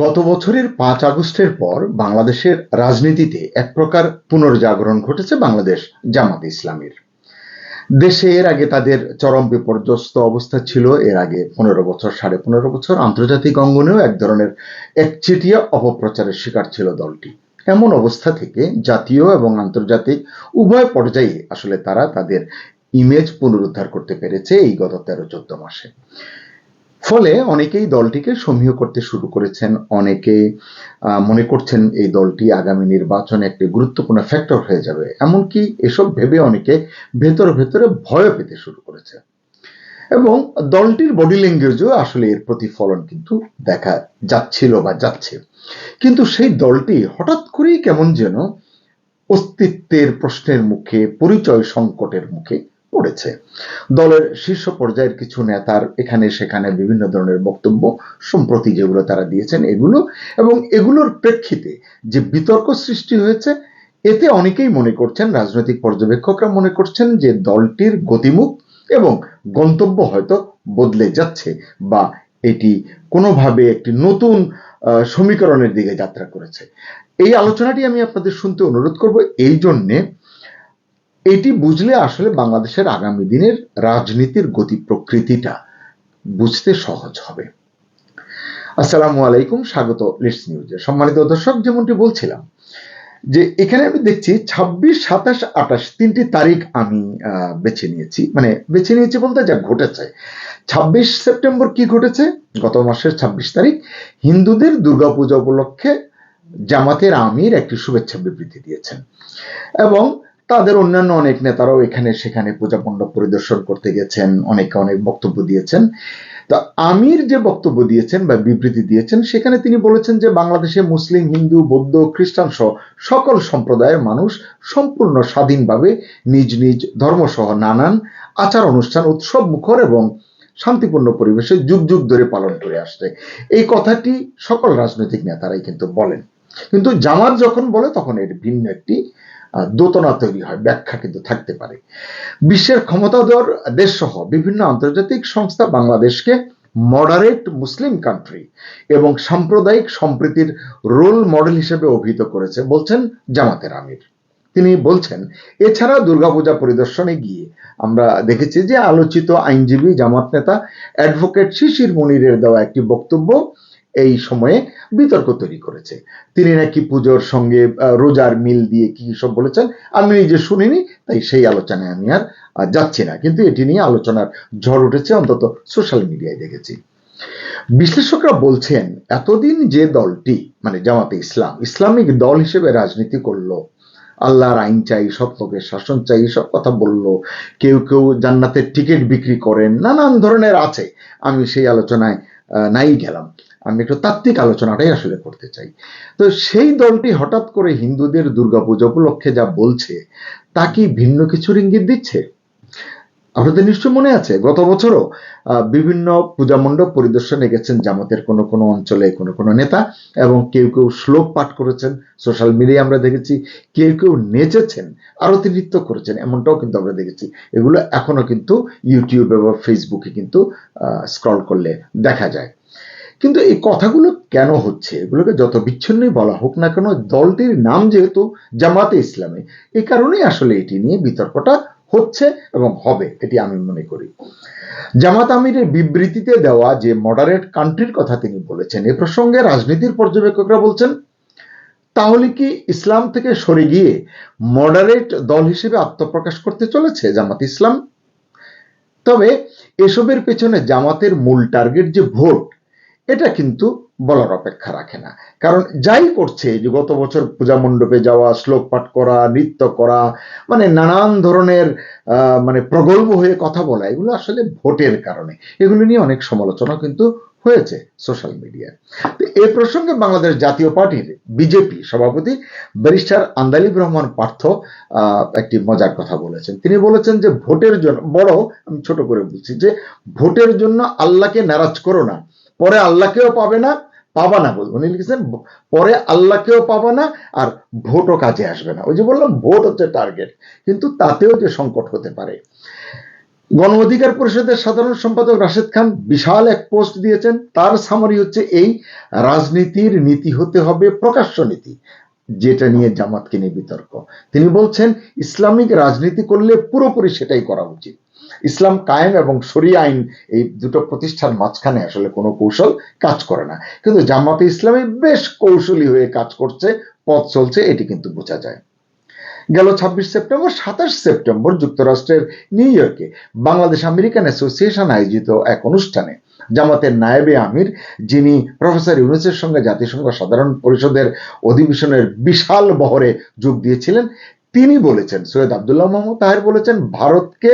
গত বছরের পাঁচ আগস্টের পর বাংলাদেশের রাজনীতিতে এক প্রকার পুনর্জাগরণ ঘটেছে বাংলাদেশ জামাত ইসলামীর। দেশে এর আগে তাদের চরম বিপর্যস্ত অবস্থা ছিল, এর আগে পনেরো বছর, সাড়ে পনেরো বছর আন্তর্জাতিক অঙ্গনেও এক ধরনের একচেটিয়া অপপ্রচারের শিকার ছিল দলটি। এমন অবস্থা থেকে জাতীয় এবং আন্তর্জাতিক উভয় পর্যায়ে আসলে তারা তাদের ইমেজ পুনরুদ্ধার করতে পেরেছে এই গত তেরো, চোদ্দ মাসে। ফলে অনেকেই দলটিকে সমীহ করতে শুরু করেছেন, অনেকে মনে করছেন এই দলটি আগামী নির্বাচনে একটি গুরুত্বপূর্ণ ফ্যাক্টর হয়ে যাবে। এমনকি এসব ভেবে অনেকে ভেতরে ভেতরে ভয় পেতে শুরু করেছে। এবং দলটির বডি ল্যাঙ্গুয়েজও আসলে এর প্রতিফলন কিন্তু দেখা যাচ্ছিল বা যাচ্ছে। কিন্তু সেই দলটি হঠাৎ করেই কেমন যেন অস্তিত্বের প্রশ্নের মুখে, পরিচয় সংকটের মুখে পড়েছে। দলের শীর্ষ পর্যায়ের কিছু নেতার এখানে সেখানে বিভিন্ন ধরনের বক্তব্য সম্প্রতি যেগুলো তারা দিয়েছেন এগুলো, এবং এগুলোর প্রেক্ষিতে যে বিতর্ক সৃষ্টি হয়েছে, এতে অনেকেই মনে করছেন, রাজনৈতিক পর্যবেক্ষকরা মনে করছেন যে দলটির গতিমুখ এবং গন্তব্য হয়তো বদলে যাচ্ছে বা এটি কোনোভাবে একটি নতুন সমীকরণের দিকে যাত্রা করেছে। এই আলোচনাটি আমি আপনাদের শুনতে অনুরোধ করব, এই জন্যে এটি বুঝলে আসলে বাংলাদেশের আগামী দিনের রাজনীতির গতি প্রকৃতিটা বুঝতে সহজ হবে। আসসালামু আলাইকুম, স্বাগত লিটস নিউজে সম্মানিত দর্শক, যেমনটি বলছিলাম যে এখানে আমি দেখছি ছাব্বিশ, সাতাশ, আঠাশ তিনটি তারিখ আমি বেছে নিয়েছি। মানে বেছে নিয়েছি বলতে যা ঘটেছে। ছাব্বিশ সেপ্টেম্বর কি ঘটেছে? গত মাসের ছাব্বিশ তারিখ হিন্দুদের দুর্গাপূজা উপলক্ষে জামাতের আমির একটি শুভেচ্ছা বিবৃতি দিয়েছেন। এবং তাদের অন্যান্য অনেক নেতারাও এখানে, সেখানে পূজা মণ্ডপ পরিদর্শন করতে গেছেন, অনেকে, অনেক বক্তব্য দিয়েছেন। তা আমির যে বক্তব্য দিয়েছেন বা বিবৃতি দিয়েছেন, সেখানে তিনি বলেছেন যে বাংলাদেশে মুসলিম, হিন্দু, বৌদ্ধ, খ্রিস্টান সহ সকল সম্প্রদায়ের মানুষ সম্পূর্ণ স্বাধীনভাবে নিজ নিজ ধর্মসহ নানান আচার অনুষ্ঠান, উৎসব, মুখর এবং শান্তিপূর্ণ পরিবেশে যুগ যুগ ধরে পালন করে আসছে। এই কথাটি সকল রাজনৈতিক নেতারাই কিন্তু বলেন। কিন্তু জামাত যখন বলে, তখন এর ভিন্ন একটি দোতনা তৈরি হয়, ব্যাখ্যা কিন্তু থাকতে পারে। বিশ্বের ক্ষমতাধর দেশসহ বিভিন্ন আন্তর্জাতিক সংস্থা বাংলাদেশকে মডারেট মুসলিম কান্ট্রি এবং সাম্প্রদায়িক সম্প্রীতির রোল মডেল হিসেবে অভিহিত করেছে বলছেন জামাতের আমির। তিনি বলছেন, এছাড়া দুর্গাপূজা পরিদর্শনে গিয়ে আমরা দেখেছি যে আলোচিত আইনজীবী জামাত নেতা অ্যাডভোকেট শিশির মনিরের দেওয়া একটি বক্তব্য এই সময়ে বিতর্ক তৈরি করেছে। তিনি নাকি পুজোর সঙ্গে রোজার মিল দিয়ে কি সব বলেছেন? আমি নিজে শুনিনি, তাই সেই আলোচনায় আমি আর যাচ্ছি না। কিন্তু এটি নিয়ে আলোচনার ঝড় উঠেছে, অন্তত সোশ্যাল মিডিয়ায় দেখেছি। বিশ্লেষকরা বলছেন, এতদিন যে দলটি মানে জামাতে ইসলাম, ইসলামিক দল হিসেবে রাজনীতি করল, আল্লাহর আইন চাই লোকের শাসন চাই সব কথা বলল, কেউ কেউ জান্নাতের টিকিট বিক্রি করেন, নানান ধরনের আছে। আমি সেই আলোচনায় নাই গেলাম। আমি একটু তাত্ত্বিক আলোচনাটাই আসলে করতে চাই। তো সেই দলটি হঠাৎ করে হিন্দুদের দুর্গাপূজা উপলক্ষে যা বলছে, তা কি ভিন্ন কিছুর ইঙ্গিত দিচ্ছে? আপনাদের নিশ্চয় মনে আছে, গত বছরও বিভিন্ন পূজা মণ্ডপ পরিদর্শনে গেছেন জামাতের কোনো কোনো অঞ্চলে কোনো কোনো নেতা এবং কেউ কেউ শ্লোক পাঠ করেছেন, সোশ্যাল মিডিয়ায় আমরা দেখেছি, কেউ কেউ নেচেছেন আরতি নৃত্য করেছেন, এমনটাও কিন্তু আমরা দেখেছি। এগুলো এখনও কিন্তু ইউটিউবে বা ফেসবুকে কিন্তু স্ক্রল করলে দেখা যায়। কিন্তু এই কথাগুলো কেন হচ্ছে? এগুলোকে যত বিচ্ছিন্নই বলা হোক না কেন, দলটির নাম যেহেতু জামাতে ইসলামে এই কারণেই আসলে এটি নিয়ে বিতর্কটা হচ্ছে এবং হবে, এটি আমি মনে করি। জামাত আমিরের বিবৃতিতে দেওয়া যে মডারেট কান্ট্রির কথা তিনি বলেছেন, এ প্রসঙ্গে রাজনীতির পর্যবেক্ষকরা বলছেন, তাহলে কি ইসলাম থেকে সরে গিয়ে মডারেট দল হিসেবে আত্মপ্রকাশ করতে চলেছে জামাত ইসলাম? তবে এসবের পেছনে জামাতের মূল টার্গেট যে ভোট এটা কিন্তু বলার অপেক্ষা রাখে না। কারণ যাই করছে, যে গত বছর পূজা মণ্ডপে যাওয়া, শ্লোক পাঠ করা, নৃত্য করা মানে নানান ধরনের মানে প্রগল্ভ হয়ে কথা বলা, এগুলো আসলে ভোটের কারণে। এগুলো নিয়ে অনেক সমালোচনা কিন্তু হয়েছে সোশ্যাল মিডিয়ায়। তো এ প্রসঙ্গে বাংলাদেশ জাতীয় পার্টির বিজেপি সভাপতি ব্যারিস্টার আন্দালিব রহমান পার্থ একটি মজার কথা বলেছেন। তিনি বলেছেন যে, ভোটের জন্য বড়, আমি ছোট করে বলছি যে, ভোটের জন্য আল্লাহকে নারাজ করো না। পরে আল্লাহকেও পাবে না, পাবা না বলব। উনি লিখেছেন, পরে আল্লাহকেও পাবা না আর ভোটও কাজে আসবে না। ওই যে বললাম, ভোট হচ্ছে টার্গেট কিন্তু তাতেও যে সংকট হতে পারে। গণ অধিকার পরিষদের সাধারণ সম্পাদক রাশেদ খান বিশাল এক পোস্ট দিয়েছেন। তার সামারি হচ্ছে এই, রাজনীতির নীতি হতে হবে প্রকাশ্য নীতি। যেটা নিয়ে জামাতকে নিয়ে বিতর্ক। তিনি বলছেন, ইসলামিক রাজনীতি করলে পুরোপুরি সেটাই করা উচিত। ইসলাম কায়েম এবং শরী আইন এই দুটো প্রতিষ্ঠার মাঝখানে আসলে কোনো কৌশল কাজ করে না। কিন্তু জামাতে ইসলামী বেশ কৌশলী হয়ে কাজ করছে, পথ চলছে, এটি কিন্তু বোঝা যায়। গেল ছাব্বিশ সেপ্টেম্বর, সাতাশ সেপ্টেম্বর যুক্তরাষ্ট্রের নিউ ইয়র্কে বাংলাদেশ আমেরিকান অ্যাসোসিয়েশন আয়োজিত এক অনুষ্ঠানে জামাতের নায়েবে আমির, যিনি প্রফেসর ইউনুসের সঙ্গে জাতিসংঘ সাধারণ পরিষদের অধিবেশনের বিশাল বহরে যোগ দিয়েছিলেন, তিনি বলেছেন, সৈয়দ আবদুল্লাহ মোহাম্মদ তাহের বলেছেন, ভারতকে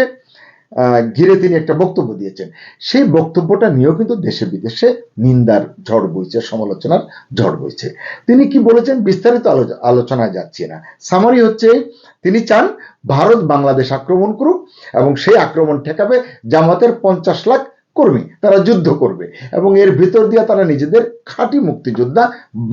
ঘিরে তিনি একটা বক্তব্য দিয়েছেন। সেই বক্তব্যটা নিয়েও কিন্তু দেশে বিদেশে নিন্দার ঝড় বইছে, সমালোচনার ঝড় বইছে। তিনি কি বলেছেন বিস্তারিত আলোচনায় যাচ্ছি না। সামারি হচ্ছে, তিনি চান ভারত বাংলাদেশ আক্রমণ করুক এবং সেই আক্রমণ ঠেকাবে জামাতের পঞ্চাশ লাখ কর্মী। তারা যুদ্ধ করবে এবং এর ভিতর দিয়ে তারা নিজেদের খাঁটি মুক্তিযোদ্ধা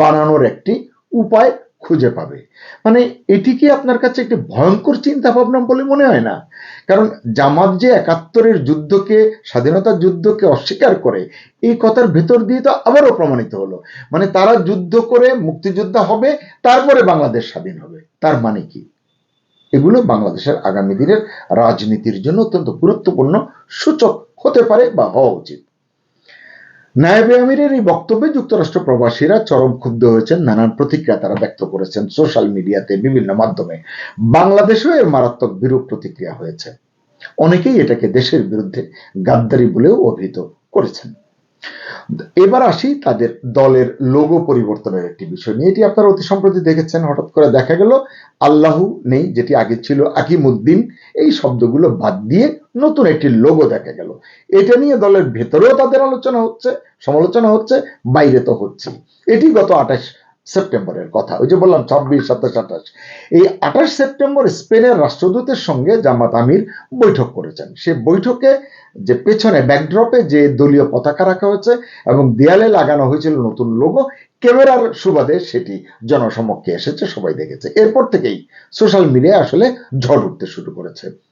বানানোর একটি উপায় খুঁজে পাবে। মানে এটি কি আপনার কাছে একটি ভয়ঙ্কর চিন্তা ভাবনা বলে মনে হয় না? কারণ জামাত যে একাত্তরের যুদ্ধকে, স্বাধীনতার যুদ্ধকে অস্বীকার করে, এই কথার ভেতর দিয়ে তো আবারও প্রমাণিত হলো। মানে তারা যুদ্ধ করে মুক্তিযোদ্ধা হবে, তারপরে বাংলাদেশ স্বাধীন হবে। তার মানে কি? এগুলো বাংলাদেশের আগামী দিনের রাজনীতির জন্য অত্যন্ত গুরুত্বপূর্ণ সূচক হতে পারে বা হওয়া উচিত। নায়েবে আমিরের এই বক্তব্যে যুক্তরাষ্ট্র প্রবাসীরা চরম ক্ষুব্ধ হয়েছেন, নানান প্রতিক্রিয়া তারা ব্যক্ত করেছেন সোশ্যাল মিডিয়াতে, বিভিন্ন মাধ্যমে। বাংলাদেশেও এর মারাত্মক বিরূপ প্রতিক্রিয়া হয়েছে। অনেকেই এটাকে দেশের বিরুদ্ধে গাদ্দারি বলেও অভিহিত করেছেন। এবার আসি তাদের দলের লোগো পরিবর্তনের একটি বিষয় নিয়ে। এটি আপনারা অতি সম্প্রতি দেখেছেন, হঠাৎ করে দেখা গেল আল্লাহু নেই, যেটি আগে ছিল আকিমুদ্দিন। এই শব্দগুলো বাদ দিয়ে নতুন একটি লোগো দেখা গেল। এটা নিয়ে দলের ভেতরেও তাদের আলোচনা হচ্ছে, সমালোচনা হচ্ছে, বাইরে তো হচ্ছে এটি গত আঠাশ সেপ্টেম্বরের কথা। ওই যে বললাম, ছাব্বিশ, সাতাশ, আঠাশ। এই আঠাশ সেপ্টেম্বর স্পেনের রাষ্ট্রদূতের সঙ্গে জামাত আমির বৈঠক করেছেন। সে বৈঠকে যে পেছনে ব্যাকড্রপে যে দলীয় পতাকা রাখা হয়েছে এবং দেয়ালে লাগানো হয়েছিল নতুন লোগো ক্যামেরার সুবাদে সেটি জনসমক্ষে এসেছে, সবাই দেখেছে। এরপর থেকেই সোশ্যাল মিডিয়ায় আসলে ঝড় উঠতে শুরু করেছে।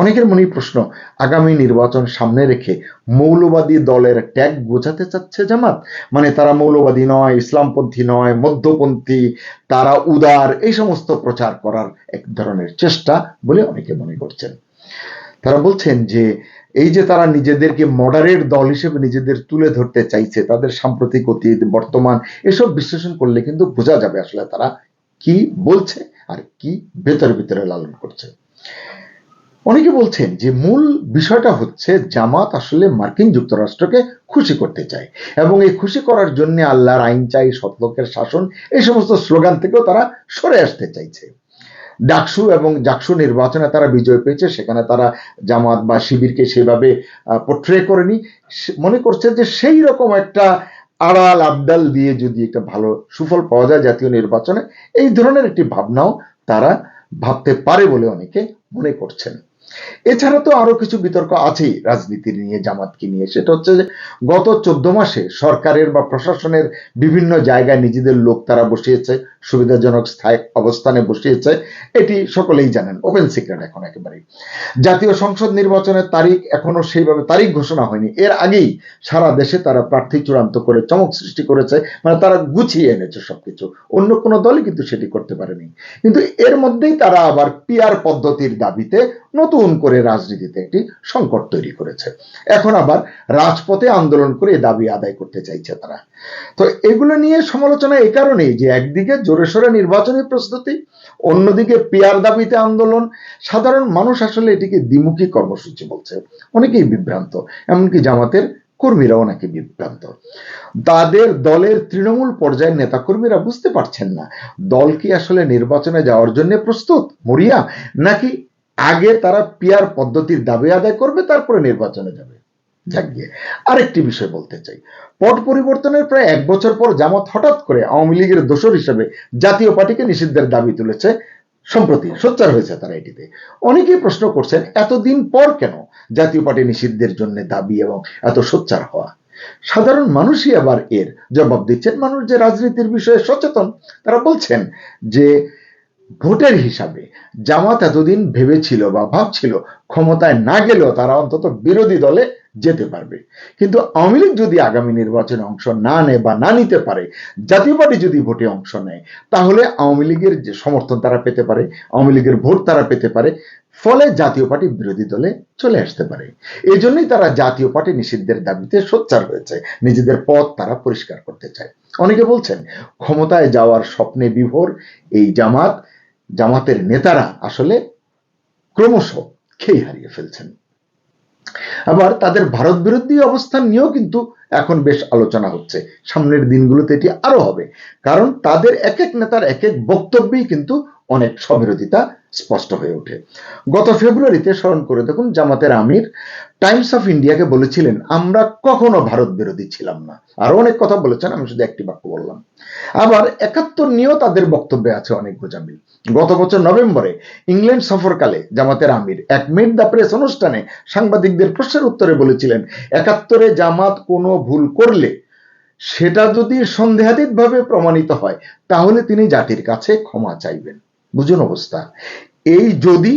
অনেকের মনে প্রশ্ন, আগামী নির্বাচন সামনে রেখে মৌলবাদী দলের ট্যাগ গোছাতে চাচ্ছে জামাত? মানে তারা মৌলবাদী নয়, ইসলামপন্থী নয়, মধ্যপন্থী, তারা উদার, এই সমস্ত প্রচার করার এক ধরনের চেষ্টা বলে অনেকে মনে করছেন। তারা বলছেন যে, এই যে তারা নিজেদেরকে মডারেট দল হিসেবে নিজেদের তুলে ধরতে চাইছে, তাদের সাম্প্রতিক অতীত, বর্তমান, এসব বিশ্লেষণ করলে কিন্তু বোঝা যাবে আসলে তারা কি বলছে আর কি ভেতরে ভেতরে লালন করছে। অনেকে বলছেন যে মূল বিষয়টা হচ্ছে জামাত আসলে মার্কিন যুক্তরাষ্ট্রকে খুশি করতে চায় এবং এই খুশি করার জন্য আল্লাহর আইন চাই সতলোকের শাসন, এই সমস্ত স্লোগান থেকেও তারা সরে আসতে চাইছে। ডাকসু এবং জাকসু নির্বাচনে তারা বিজয় পেয়েছে, সেখানে তারা জামাত বা শিবিরকে সেভাবে পোট্রে করেনি। মনে করছে যে সেই রকম একটা আড়াল, আবদাল দিয়ে যদি একটা ভালো সুফল পাওয়া যায় জাতীয় নির্বাচনে, এই ধরনের একটি ভাবনাও তারা ভাবতে পারে বলে অনেকে মনে করছেন। এছাড়া তো আরও কিছু বিতর্ক আছেই রাজনীতি নিয়ে, জামাতকে নিয়ে। সেটা হচ্ছে যে গত চোদ্দ মাসে সরকারের বা প্রশাসনের বিভিন্ন জায়গায় নিজেদের লোক তারা বসিয়েছে, সুবিধাজনক স্থায়ী অবস্থানে বসিয়েছে, এটি সকলেই জানেন, ওপেন সিক্রেট এখন একেবারেই। জাতীয় সংসদ নির্বাচনের তারিখ এখনও সেইভাবে তারিখ ঘোষণা হয়নি। এর আগেই সারা দেশে তারা প্রার্থী চূড়ান্ত করে চমক সৃষ্টি করেছে মানে তারা গুছিয়ে এনেছে সবকিছু। অন্য কোনো দলই কিন্তু সেটি করতে পারেনি। কিন্তু এর মধ্যেই তারা আবার পিয়ার পদ্ধতির দাবিতে নতুন করে রাজনীতিতে একটি সংকট তৈরি করেছে। এখন আবার রাজপথে আন্দোলন করে দাবি আদায় করতে চাইছে তারা। তো এগুলো নিয়ে সমালোচনা এই কারণেই যে একদিকে জোরে সোরে নির্বাচনী প্রস্তুতি, অন্যদিকে পেয়ার দাবিতে আন্দোলন, সাধারণ মানুষ আসলে এটিকে দ্বিমুখী কর্মসূচি বলছে। অনেকেই বিভ্রান্ত, এমনকি জামাতের কর্মীরাও নাকি বিভ্রান্ত। তাদের দলের তৃণমূল পর্যায়ের নেতাকর্মীরা বুঝতে পারছেন না, দল কি আসলে নির্বাচনে যাওয়ার জন্য প্রস্তুত, মরিয়া, নাকি আগে তারা পিয়ার পদ্ধতির দাবি আদায় করবে, তারপরে নির্বাচনে যাবে। জাগিয়ে আরেকটি বিষয় বলতে চাই। পট পরিবর্তনের প্রায় এক বছর পর জামাত হঠাৎ করে আওয়ামী লীগের দোষর হিসেবে জাতীয় পার্টিকে নিষিদ্ধের দাবি তুলেছে। সম্প্রতি সোচ্চার হয়েছে তারা এটিতে। অনেকেই প্রশ্ন করছেন, এতদিন পর কেন জাতীয় পার্টি নিষিদ্ধের জন্য দাবি এবং এত সোচ্চার হওয়া? সাধারণ মানুষই আবার এর জবাব দিচ্ছেন। মানুষ যে রাজনীতির বিষয়ে সচেতন, তারা বলছেন যে ভোটের হিসাবে জামাত এতদিন ভেবেছিল বা ভাবছিল ক্ষমতায় না গেলেও তারা অন্তত বিরোধী দলে যেতে পারবে। কিন্তু আওয়ামী লীগ যদি আগামী নির্বাচনে অংশ না নেয় বা না নিতে পারে, জাতীয় পার্টি যদি ভোটে অংশ নেয়, তাহলে আওয়ামী লীগের যে সমর্থন তারা পেতে পারে, আওয়ামী লীগের ভোট তারা পেতে পারে, ফলে জাতীয় পার্টি বিরোধী দলে চলে আসতে পারে। এই জন্যই তারা জাতীয় পার্টি নিষিদ্ধের দাবিতে সোচ্চার হয়েছে, নিজেদের পথ তারা পরিষ্কার করতে চায়। অনেকে বলছেন, ক্ষমতায় যাওয়ার স্বপ্নে বিভোর এই জামাত জামাতের নেতারা আসলে ক্রমশ খেই হারিয়ে ফেলছেন। আবার তাদের ভারত বিরোধী অবস্থান নিয়েও কিন্তু এখন বেশ আলোচনা হচ্ছে। সামনের দিনগুলোতে এটি আরও হবে। কারণ তাদের এক এক নেতার এক এক বক্তব্যেই কিন্তু অনেক স্ববিরোধিতা স্পষ্ট হয়ে ওঠে। গত ফেব্রুয়ারিতে স্মরণ করে দেখুন, জামাতের আমির টাইমস অফ ইন্ডিয়াকে বলেছিলেন, আমরা কখনো ভারত বিরোধী ছিলাম না। আরও অনেক কথা বলেছেন, আমি শুধু একটি বাক্য বললাম। আবার একাত্তর নিয়েও তাদের বক্তব্যে আছে অনেক গোজামিল। গত বছর নভেম্বরে ইংল্যান্ড সফরকালে জামাতের আমির এক মিট দ্য প্রেস অনুষ্ঠানে সাংবাদিকদের প্রশ্নের উত্তরে বলেছিলেন, একাত্তরে জামাত কোনো ভুল করলে সেটা যদি সন্দেহাতীত ভাবে প্রমাণিত হয়, তাহলে তিনি জাতির কাছে ক্ষমা চাইবেন। বুঝুন অবস্থা। এই যদি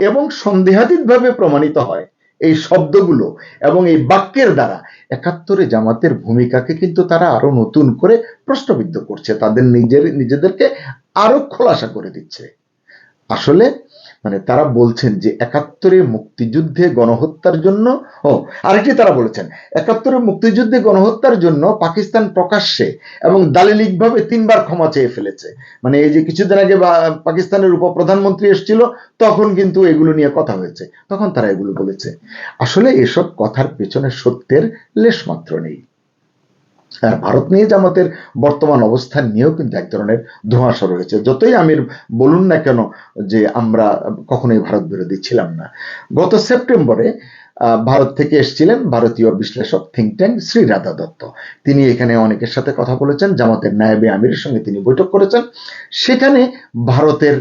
এবং সন্দেহাতীত ভাবে প্রমাণিত হয়, এই শব্দগুলো এবং এই বাক্যের দ্বারা একাত্তরে জামাতের ভূমিকাকে কিন্তু তারা আরও নতুন করে প্রশ্নবিদ্ধ করছে। তাদের নিজের, নিজেদেরকে আরও খোলাসা করে দিচ্ছে। আসলে মানে তারা বলছেন যে একাত্তরে মুক্তিযুদ্ধে গণহত্যার জন্য, ও, আরেকটি তারা বলেছেন, একাত্তরে মুক্তিযুদ্ধে গণহত্যার জন্য পাকিস্তান প্রকাশ্যে এবং দালিলিকভাবে তিনবার ক্ষমা চেয়ে ফেলেছে। মানে এই যে কিছুদিন আগে পাকিস্তানের উপপ্রধানমন্ত্রী এসেছিল, তখন কিন্তু এগুলো নিয়ে কথা হয়েছে। তখন তারা এগুলো বলেছে। আসলে এসব কথার পেছনে সত্যের লেশমাত্র নেই। আর ভারত নিয়ে যে আমাদের বর্তমান অবস্থান নিয়েও কিন্তু এক ধরনের ধোঁয়াশা রয়েছে। যতই আমির বলুন না কেন যে আমরা কখনোই ভারত বিরোধী ছিলাম না। গত সেপ্টেম্বরে ভারত থেকে এসেছিলেন ভারতীয় বিশ্লেষক থিঙ্ক ট্যাঙ্ক শ্রী রাধা দত্ত। তিনি এখানে অনেকের সাথে কথা বলেছেন, জামাতের নায়েবে আমিরের সঙ্গে তিনি বৈঠক করেছেন। সেখানে ভারতের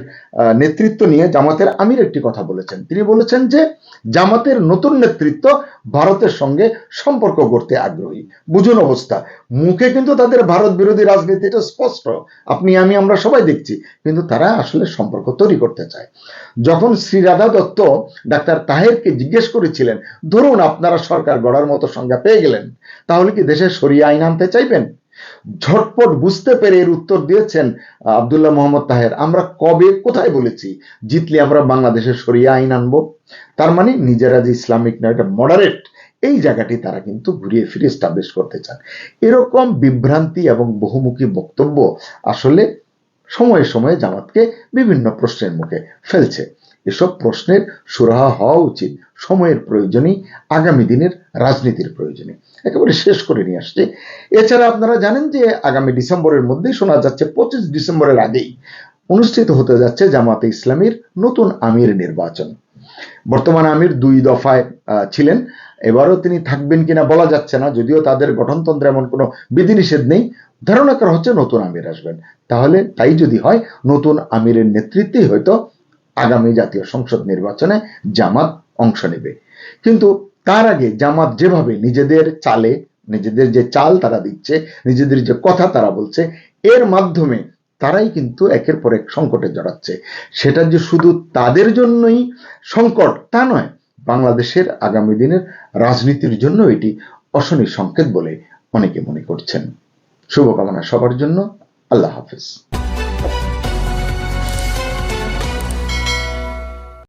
নেতৃত্ব নিয়ে জামাতের আমির একটি কথা বলেছেন। তিনি বলেছেন যে, জামাতের নতুন নেতৃত্ব ভারতের সঙ্গে সম্পর্ক করতে আগ্রহী। বুঝুন অবস্থা, মুখে কিন্তু তাদের ভারত বিরোধী রাজনীতি, এটা স্পষ্ট। আপনি, আমি, আমরা সবাই দেখছি, কিন্তু তারা আসলে সম্পর্ক তৈরি করতে চায়। যখন শ্রী রাধা দত্ত ডাক্তার তাহেরকে জিজ্ঞেস করেছিলেন ধরুন আপনারা সরকার গড়ার মতো সংজ্ঞা পেয়ে গেলেন, তাহলে কি দেশে সরিয়ে আইন আনতে চাইবেন? ঝটপট বুঝতে পেরে এর উত্তর দিয়েছেন আবদুল্লাহ মোহাম্মদ তাহের। আমরা কবে, কোথায় বলেছি? জিতলে আমরা বাংলাদেশের সরিয়ে আইন আনব। তার মানে নিজেরা যে ইসলামিক না এটা মডারেট এই জায়গাটি তারা কিন্তু ঘুরিয়ে ফিরে স্টাবলিশ করতে চান। এরকম বিভ্রান্তি এবং বহুমুখী বক্তব্য আসলে সময়ে সময়ে জামাতকে বিভিন্ন প্রশ্নের মুখে ফেলছে। এসব প্রশ্নের সুরাহা হওয়া উচিত। সময়ের প্রয়োজনই, আগামী দিনের রাজনীতির প্রয়োজনে একেবারে শেষ করে নিয়ে আসছে। এছাড়া আপনারা জানেন যে আগামী ডিসেম্বরের মধ্যেই শোনা যাচ্ছে পঁচিশ ডিসেম্বরের আগেই অনুষ্ঠিত হতে যাচ্ছে জামাতে ইসলামীর নতুন আমির নির্বাচন। বর্তমান আমির দুই দফায় ছিলেন। এবারও তিনি থাকবেন কিনা বলা যাচ্ছে না, যদিও তাদের গঠনতন্ত্রে এমন কোনো বিধিনিষেধ নেই। ধারণা করা হচ্ছে নতুন আমির আসবেন। তাহলে তাই যদি হয়, নতুন আমিরের নেতৃত্বেই হয়তো আগামী জাতীয় সংসদ নির্বাচনে জামাত অংশ নেবে। কিন্তু তার আগে জামাত যেভাবে নিজেদের চালে, নিজেদের যে চাল তারা দিচ্ছে, নিজেদের যে কথা তারা বলছে, এর মাধ্যমে তারাই কিন্তু একের পর এক সংকটে জড়াচ্ছে। সেটা যে শুধু তাদের জন্যই সংকট তা নয়, বাংলাদেশের আগামী দিনের রাজনীতির জন্য এটি অশনি সংকেত বলে অনেকে মনে করছেন। শুভকামনা সবার জন্য। আল্লাহ হাফিজ।